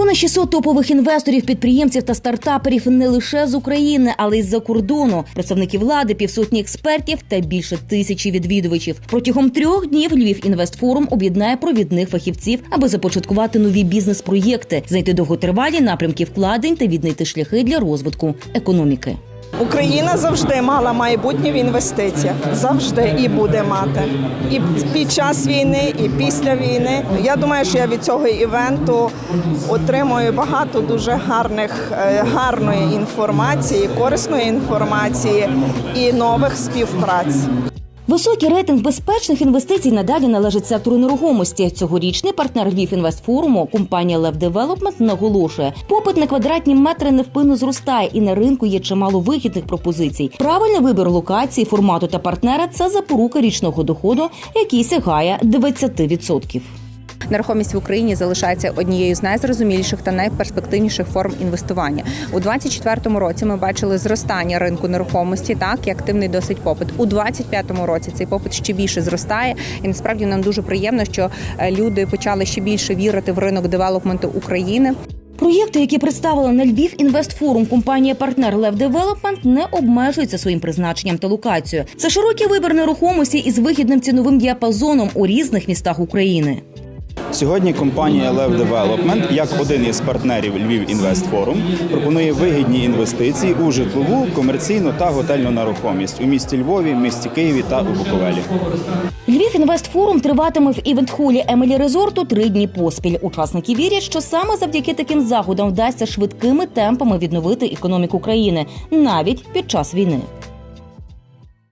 Понад 600 топових інвесторів, підприємців та стартаперів не лише з України, але й з-за кордону. Представники влади, півсотні експертів та більше тисячі відвідувачів. Протягом трьох днів Львів інвестфорум об'єднає провідних фахівців, аби започаткувати нові бізнес-проєкти, знайти довготривалі напрямки вкладень та віднайти шляхи для розвитку економіки. Україна завжди мала майбутнє в інвестиціях, завжди і буде мати. І під час війни, і після війни. Я думаю, що я від цього івенту отримую багато дуже гарних, е, гарної інформації, корисної інформації і нових співпраць. Високий рейтинг безпечних інвестицій надалі належить сектору нерухомості. Цьогорічний партнер Львів компанія Лев Девелопмент наголошує, попит на квадратні метри невпинно зростає, і на ринку є чимало вигідних пропозицій. Правильний вибір локації, формату та партнера це запорука річного доходу, який сягає 20%. Нерухомість в Україні залишається однією з найзрозуміліших та найперспективніших форм інвестування. У 2024 році ми бачили зростання ринку нерухомості, так і активний досить попит. У 2025 році цей попит ще більше зростає, і насправді нам дуже приємно, що е, люди почали ще більше вірити в ринок девелопменту України. Проєкти, які представила на Львів інвестфорум компанія партнер Лев Девелопмент, не обмежуються своїм призначенням та локацією. Це широкий вибір нерухомості із вигідним ціновим діапазоном у різних містах України. Сьогодні компанія Lev Development, як один із партнерів Львів Інвестфорум, пропонує вигідні інвестиції у житлову, комерційну та готельну нерухомість у місті Львові, місті Києві та у Буковелі. Львів інвестфорум триватиме в івент-холі Емелі Резорту три дні поспіль. Учасники вірять, що саме завдяки таким заходам вдасться швидкими темпами відновити економіку країни навіть під час війни.